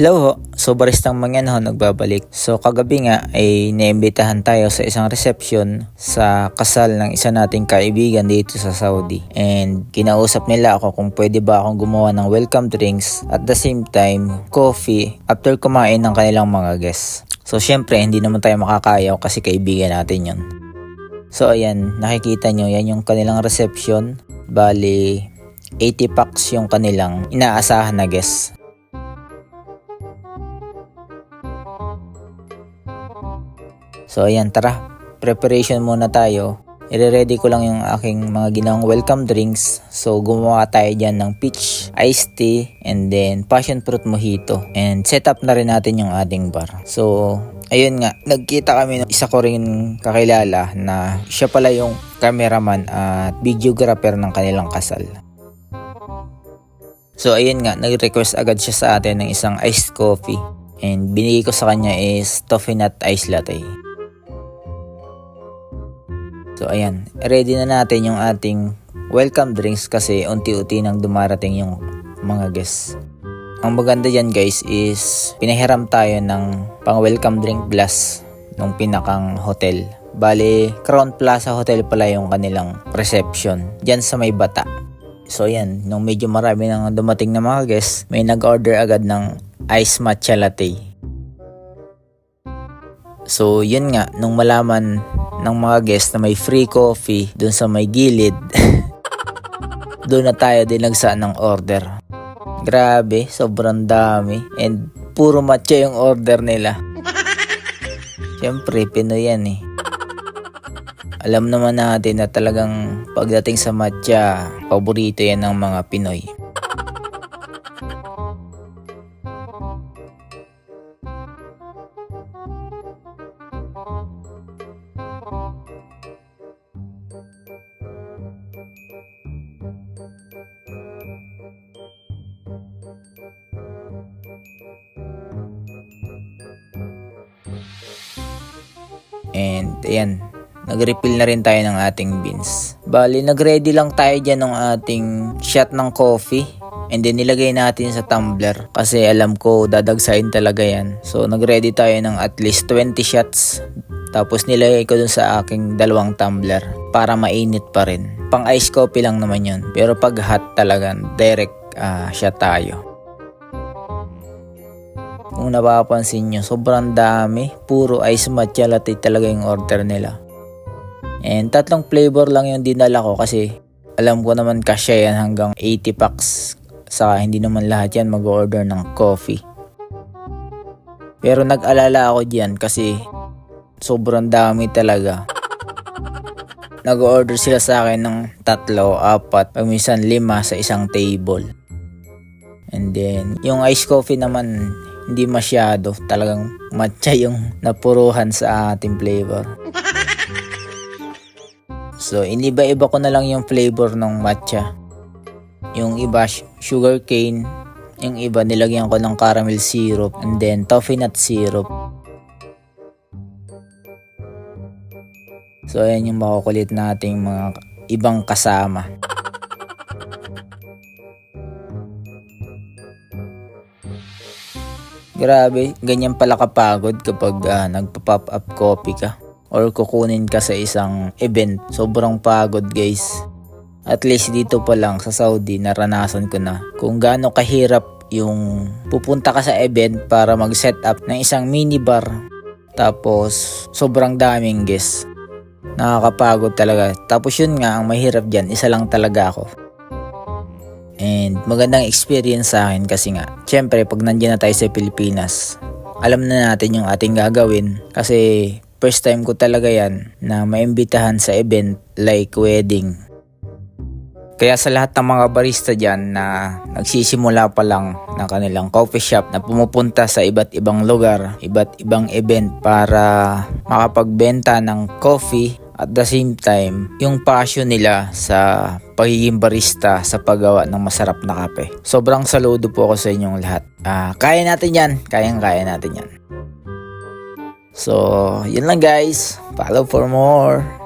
Hello ho, so baristang mangyan ho nagbabalik. So kagabi nga ay naimbitahan tayo sa isang reception sa kasal ng isa nating kaibigan dito sa Saudi. And kinausap nila ako kung pwede ba akong gumawa ng welcome drinks at the same time coffee after kumain ng kanilang mga guests. So syempre hindi naman tayo makakayaw kasi kaibigan natin yon. So ayan, nakikita nyo yan yung kanilang reception. Bali, 80 packs yung kanilang inaasahan na guests. So ayan, tara. Preparation muna tayo. I-ready ko lang yung aking mga ginawang welcome drinks. So gumawa tayo dyan ng peach iced tea and then passion fruit mojito. And set up na rin natin yung ating bar. So ayun nga, nagkita kami ng isa ko rin kakilala na siya pala yung cameraman at videographer ng kanilang kasal. So ayun nga, nag-request agad siya sa atin ng isang iced coffee. And binigay ko sa kanya is toffee nut ice latte. So ayan, ready na natin yung ating welcome drinks kasi unti-unti nang dumarating yung mga guests. Ang maganda dyan guys is pinahiram tayo ng pang welcome drink glass nung pinakang hotel. Bali, Crown Plaza Hotel pala yung kanilang reception. Diyan sa may bata. So yan, nung medyo marami nang dumating na mga guests, may nag-order agad ng ice matcha latte. So yun nga, nung malaman ng mga guests na may free coffee dun sa may gilid, doon na tayo din nagsa ng order. Grabe, sobrang dami. And puro matcha yung order nila. Siyempre, Pinoy yan eh. Alam naman natin na talagang pagdating sa matcha, paborito yan ng mga Pinoy. And ayan, nag-refill na rin tayo ng ating beans. Bali, nag-ready lang tayo dyan ng ating shot ng coffee. And then nilagay natin sa tumbler kasi alam ko dadagsain talaga yan. So nag-ready tayo ng at least 20 shots. Tapos nilagay ko dun sa aking dalawang tumbler para mainit pa rin. Pang ice coffee lang naman yun. Pero pag hot talaga, direct ah, shot tayo. Kung napapansin nyo, sobrang dami. Puro ice matcha latte talaga yung order nila. And tatlong flavor lang yung dinala ko kasi alam ko naman kasya yan hanggang 80 packs. Saka hindi naman lahat yan mag-order ng coffee. Pero nag-alala ako diyan kasi sobrang dami talaga. Nag-order sila sa akin ng tatlo, apat, paminsan lima sa isang table. And then, yung ice coffee naman, hindi masyado. Talagang matcha yung napuruhan sa ating flavor. So, iniba-iba ko na lang yung flavor ng matcha. Yung iba, sugar cane. Yung iba, nilagyan ko ng caramel syrup. And then, toffee nut syrup. So, ayan yung makukulit nating mga ibang kasama. Grabe, ganyan pala kapagod kapag ah, nagpa-pop up coffee ka or kukunin ka sa isang event. Sobrang pagod guys. At least dito pa lang sa Saudi naranasan ko na kung gaano kahirap yung pupunta ka sa event para mag-set up ng isang minibar tapos sobrang daming guests. Nakakapagod talaga. Tapos yun nga, ang mahirap dyan, isa lang talaga ako. And magandang experience sa akin kasi nga, syempre pag nandiyan na tayo sa Pilipinas, alam na natin yung ating gagawin kasi first time ko talaga yan na maimbitahan sa event like wedding. Kaya sa lahat ng mga barista dyan na nagsisimula pa lang ng kanilang coffee shop na pumupunta sa iba't ibang lugar, iba't ibang event para makapagbenta ng coffee at the same time, yung passion nila sa pagiging barista sa paggawa ng masarap na kape. Sobrang saludo po ako sa inyong lahat. Ah, kaya natin yan. Kayang-kaya natin yan. So, yun lang guys. Follow for more.